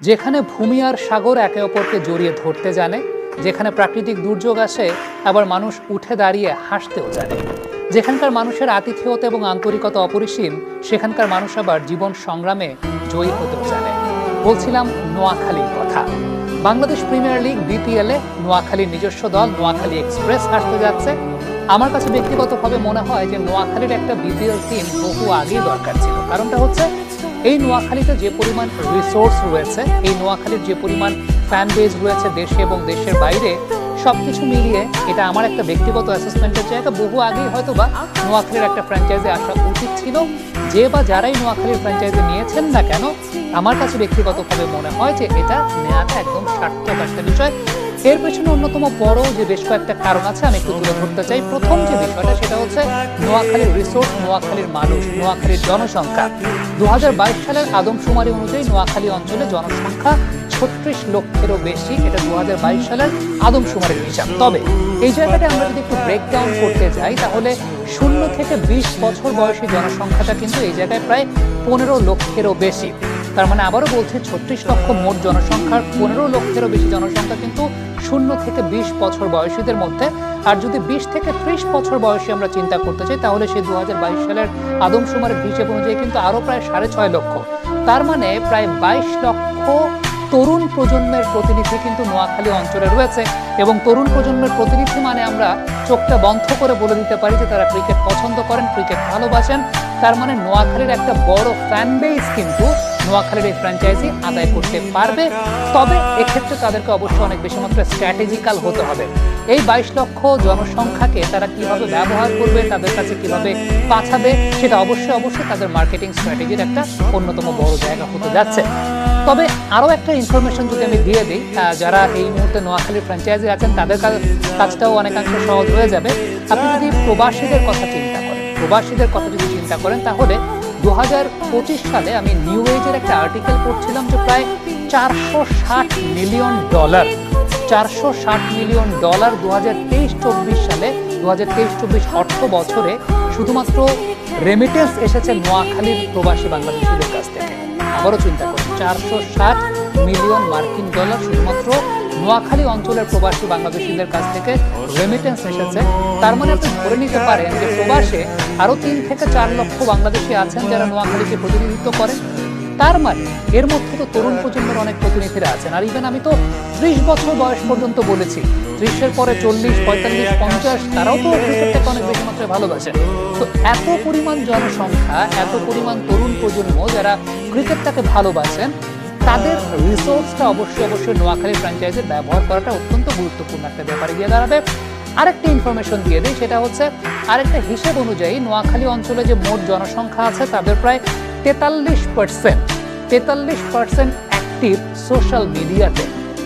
যেখানে ভূমি আর সাগর একে অপরকে জড়িয়ে ধরতে জানে, যেখানে প্রাকৃতিক দুর্যোগ আসে, আবার মানুষ উঠে দাঁড়িয়ে হাসতেও জানে। যেখানকার মানুষের আতিথেয়তা এবং আন্তরিকতা অপরিসীম, সেখানকার মানুষ আবার জীবন সংগ্রামে জয়ী হতেও জানে। বলছিলাম নোয়াখালীর কথা। বাংলাদেশ প্রিমিয়ার লিগ, বিপিএল এ নোয়াখালীর নিজস্ব দল, নোয়াখালী এক্সপ্রেস আসতে যাচ্ছে। আমার কাছে ব্যক্তিগতভাবে মনে হয় যে নোয়াখালীর একটা বিপিএল টিম বহু আগেই দরকার ছিল। কারণটা হচ্ছে এই নোয়াখালীতে যে পরিমাণ রিসোর্স রয়েছে, এই নোয়াখালীর যে পরিমাণ ফ্যান বেজ রয়েছে দেশে এবং দেশের বাইরে, সবকিছু মিলিয়ে এটা আমার একটা ব্যক্তিগত অ্যাসেসমেন্টের জায়গা। বহু আগেই হয়তো বা নোয়াখালীর একটা ফ্র্যাঞ্চাইজি আসা উচিত ছিল। যে বা যারাই নোয়াখালীর ফ্র্যাঞ্চাইজি নিয়েছেন না কেন, আমার কাছে ব্যক্তিগতভাবে মনে হয় যে এটা নেওয়াটা একদম সার্থক একটা বিষয়। এর পেছনে অন্যতম বড় যে বেশ কয়েকটা কারণ আছে, আমি একটু তুলে ধরতে চাই। প্রথম যে বিষয়টা, সেটা হচ্ছে নোয়াখালীর রিসোর্স, নোয়াখালীর মানুষ, নোয়াখালীর জনসংখ্যা। দু হাজার বাইশ সালের আদমশুমারি অনুযায়ী নোয়াখালী অঞ্চলে জনসংখ্যা ছত্রিশ লক্ষেরও বেশি, এটা দু হাজার বাইশ সালের আদমশুমারির হিসাব। তবে এই জায়গাটা আমরা যদি একটু ব্রেকডাউন করতে যাই, তাহলে শূন্য থেকে বিশ বছর বয়সী জনসংখ্যাটা কিন্তু এই জায়গায় প্রায় পনেরো লক্ষেরও বেশি। তার মানে আবারও বলছি ছত্রিশ লক্ষ মোট জনসংখ্যার পনেরো লক্ষেরও বেশি জনসংখ্যা কিন্তু শূন্য থেকে বিশ বছর বয়সীদের মধ্যে। আর যদি বিশ থেকে ত্রিশ বছর বয়সী আমরা চিন্তা করতে চাই, তাহলে সেই দু সালের আদমশুমারের হিসেব অনুযায়ী কিন্তু আরও প্রায় সাড়ে ছয় লক্ষ। তার মানে প্রায় বাইশ লক্ষ তরুণ প্রজন্মের প্রতিনিধি কিন্তু নোয়াখালী অঞ্চলে রয়েছে। এবং তরুণ প্রজন্মের প্রতিনিধি মানে আমরা চোখটা বন্ধ করে বলে দিতে পারি যে তারা ক্রিকেট পছন্দ করেন, ক্রিকেট ভালোবাসেন। তার মানে নোয়াখালীর একটা বড় ফ্যান বেস কিন্তু নোয়াখালীর এই ফ্র্যাঞ্চাইজি আদায় করতে পারবে। তবে এক্ষেত্রে তাদেরকে অবশ্যই অনেক বেশি মাত্রায় স্ট্র্যাটেজিক্যাল হতে হবে। এই বাইশ লক্ষ জনসংখ্যাকে তারা কীভাবে ব্যবহার করবে, তাদের কাছে কীভাবে পাঠাবে, সেটা অবশ্যই অবশ্যই তাদের মার্কেটিং স্ট্র্যাটেজির একটা অন্যতম বড় জায়গা হতে যাচ্ছে। তবে আরও একটা ইনফরমেশন যদি আমি দিয়ে দিই যারা এই মুহূর্তে নোয়াখালীর ফ্র্যাঞ্চাইজি আছেন, তাদের কাজটাও অনেকাংশে সহজ হয়ে যাবে। আপনি যদি প্রবাসীদের কথা চিন্তা করেন, প্রবাসীদের কথা যদি চিন্তা করেন, তাহলে দু হাজার পঁচিশ সালে আমি নিউ এজের একটা আর্টিকেল পড়ছিলাম যে প্রায় চারশো ষাট মিলিয়ন ডলার, চারশো ষাট মিলিয়ন ডলার দু হাজার তেইশ চব্বিশ সালে দু হাজার তেইশ চব্বিশ অর্থ বছরে শুধুমাত্র রেমিটেন্স এসেছে নোয়াখালীর প্রবাসী বাংলাদেশিদের কাছ থেকে। আবারও চিন্তা করুন, চারশো ষাট মিলিয়ন মার্কিন ডলার শুধুমাত্র নোয়াখালী অঞ্চলের প্রবাসী বাংলাদেশিদের কাছ থেকে রেমিটেন্স এসেছে। তার মানে আপনি ধরে নিতে পারেন যে প্রবাসে আরও তিন থেকে চার লক্ষ বাংলাদেশি আছেন যারা নোয়াখালীকে প্রতিনিধিত্ব করেন। তার মানে এর মধ্যে তো তরুণ প্রজন্মের অনেক প্রতিনিধিরা আছেন। আর ইভেন আমি তো ত্রিশ বছর বয়স পর্যন্ত বলেছি, ত্রিশের পরে চল্লিশ, পঁয়তাল্লিশ, পঞ্চাশ, তারাও তো ক্রিকেটটাকে অনেক বেশি মাত্রায় ভালোবাসে। তো এত পরিমাণ জনসংখ্যা, এত পরিমাণ তরুণ প্রজন্ম যারা ক্রিকেটটাকে ভালোবাসেন তাদের রিসোর্সটা অবশ্যই অবশ্যই নোয়াখালী ফ্র্যাঞ্চাইজের ব্যবহার করাটা অত্যন্ত গুরুত্বপূর্ণ একটা ব্যাপারে গিয়ে দাঁড়াবে। আরেকটা ইনফরমেশন দিয়ে দিই, সেটা হচ্ছে আরেকটা হিসেব অনুযায়ী নোয়াখালী অঞ্চলে যে মোট জনসংখ্যা আছে, তাদের প্রায় তেতাল্লিশ পার্সেন্ট তেতাল্লিশ পার্সেন্ট অ্যাক্টিভ সোশ্যাল মিডিয়াতে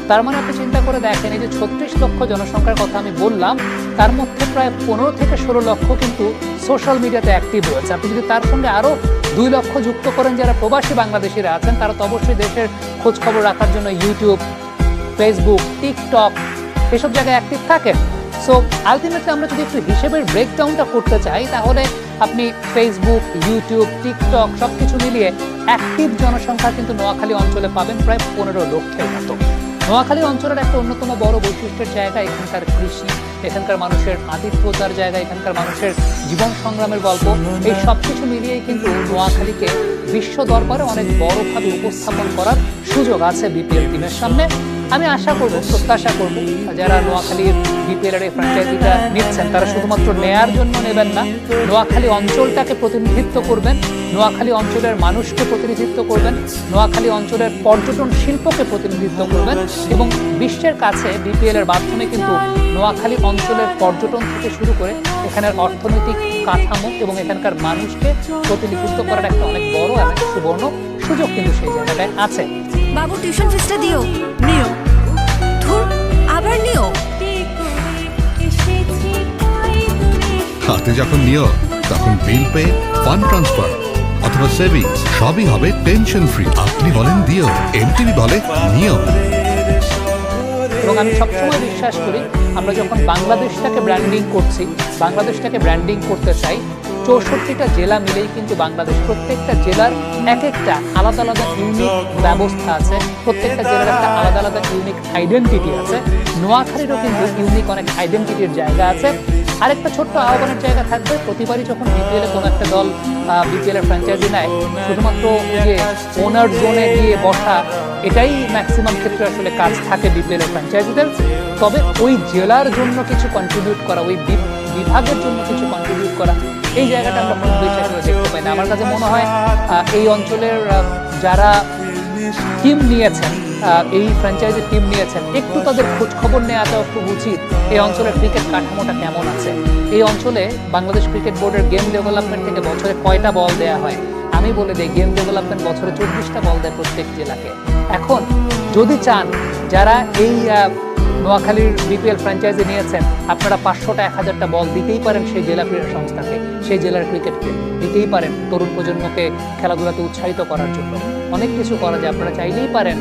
তার মানে আপনি চিন্তা করে দেখেন, এই যে ছত্রিশ লক্ষ জনসংখ্যার কথা আমি বললাম, তার মধ্যে প্রায় পনেরো থেকে ষোলো লক্ষ কিন্তু সোশ্যাল মিডিয়াতে অ্যাক্টিভ রয়েছে। আপনি যদি তার সঙ্গে আরও দুই লক্ষ যুক্ত করেন যারা প্রবাসী বাংলাদেশিরা আছেন, তারা তো অবশ্যই দেশের খোঁজ খবর রাখার জন্য ইউটিউব ফেসবুক টিকটক এসব জায়গায় অ্যাক্টিভ থাকেন। সো আলটিমেটলি আমরা যদি একটু হিসেবের ব্রেকডাউনটা করতে চাই, তাহলে আপনি ফেসবুক ইউটিউব টিকটক সব কিছু মিলিয়ে অ্যাক্টিভ জনসংখ্যা কিন্তু নোয়াখালী অঞ্চলে পাবেন প্রায় পনেরো লক্ষের মতো। নোয়াখালী অঞ্চলের একটা অন্যতম বড় বৈশিষ্ট্যের জায়গা এখানকার কৃষি। এখানকার মানুষের আতিথ্যতার জায়গা, এখানকার মানুষের জীবন সংগ্রামের গল্প। এই সব কিছু মিলিয়েই কিন্তু নোয়াখালীকে বিশ্ব দরবারে অনেক বড়ভাবে উপস্থাপন করার সুযোগ আছে বিপিএল টিমের সামনে। আমি আশা করব, প্রত্যাশা করব যারা নোয়াখালীর বিপিএল এর এই ফ্র্যাঞ্চাইজিটা নিচ্ছেন, তারা শুধুমাত্র নেয়ার জন্য নেবেন না, নোয়াখালী অঞ্চলটাকে প্রতিনিধিত্ব করবেন, নোয়াখালী অঞ্চলের মানুষকে প্রতিনিধিত্ব করবেন, নোয়াখালী অঞ্চলের পর্যটন শিল্পকে প্রতিনিধিত্ব করবেন এবং বিশ্বের কাছে বিপিএল এর মাধ্যমে কিন্তু নোয়াখালী অঞ্চলের পর্যটন থেকে শুরু করে এখানের অর্থনৈতিক কাঠামো এবং এখানকার মানুষকে প্রতিনিধিত্ব করার একটা অনেক বড় এবং সুবর্ণ সুযোগ কিন্তু সেই জায়গাটায় আছে। বাবু, টিউশন ফিসটা দিও। নিও। ধুর, আবার নিও। হাতে যখন নিও, তখন বিল পে ফান্ড ট্রান্সফার অথবা সেভিংস সবই হবে টেনশন ফ্রি আপনি বলেন দিও এমটিভি বলে নিও। এবং আমি সবসময় বিশ্বাস করি, আমরা যখন বাংলাদেশটাকে ব্র্যান্ডিং করছি, বাংলাদেশটাকে ব্র্যান্ডিং করতে চাই, চৌষট্টিটা জেলা মিলেই কিন্তু বাংলাদেশ, প্রত্যেকটা জেলার এক একটা আলাদা আলাদা ইউনিক ব্যবস্থা আছে, প্রত্যেকটা জেলার একটা আলাদা আলাদা ইউনিক আইডেন্টিটি আছে। নোয়াখালীরও কিন্তু ইউনিক অনেক আইডেন্টিটির জায়গা আছে। আরেকটা ছোট্ট আহ্বানের জায়গা থাকবে, প্রতিবারই যখন বিপিএল কোনো একটা দল বিপিএল এর ফ্র্যাঞ্চাইজি নেয়, শুধুমাত্র যে ওনার জোনে গিয়ে বসা, এটাই ম্যাক্সিমাম ক্ষেত্রে আসলে কাজ থাকে বিপিএল এর ফ্র্যাঞ্চাইজিদের তবে ওই জেলার জন্য কিছু কন্ট্রিবিউট করা, ওই বিভাগের জন্য কিছু কন্ট্রিবিউট করা, এই জায়গাটা আমরা দেখতে পাই না। আমার কাছে মনে হয় এই অঞ্চলের যারা টিম নিয়েছেন এই ফ্র্যাঞ্চাইজি টিম নিয়েছেন। একটু তাদের খোঁজ খবর নেওয়াটা একটু উচিত, এই অঞ্চলের ক্রিকেট কাঠামোটা কেমন আছে? এই অঞ্চলে বাংলাদেশ ক্রিকেট বোর্ডের গেম ডেভেলপমেন্ট থেকে বছরে কয়টা বল দেয়া হয়? আমি বলে দিই গেম ডেভেলপমেন্ট বছরে চব্বিশটা বল দেয় প্রত্যেক জেলাকে। এখন যদি চান, যারা এই নোয়াখালীর বিপিএল ফ্র্যাঞ্চাইজি নিয়েছেন। আপনারা পাঁচশোটা, এক হাজারটা বল দিতেই পারেন সেই জেলা ক্রীড়া সংস্থাকে, সেই জেলার ক্রিকেটকে। দিতেই পারেন তরুণ প্রজন্মকে খেলাধুলাতে উৎসাহিত করার জন্য। অনেক কিছু করা যায়, আপনারা চাইলেই পারেন।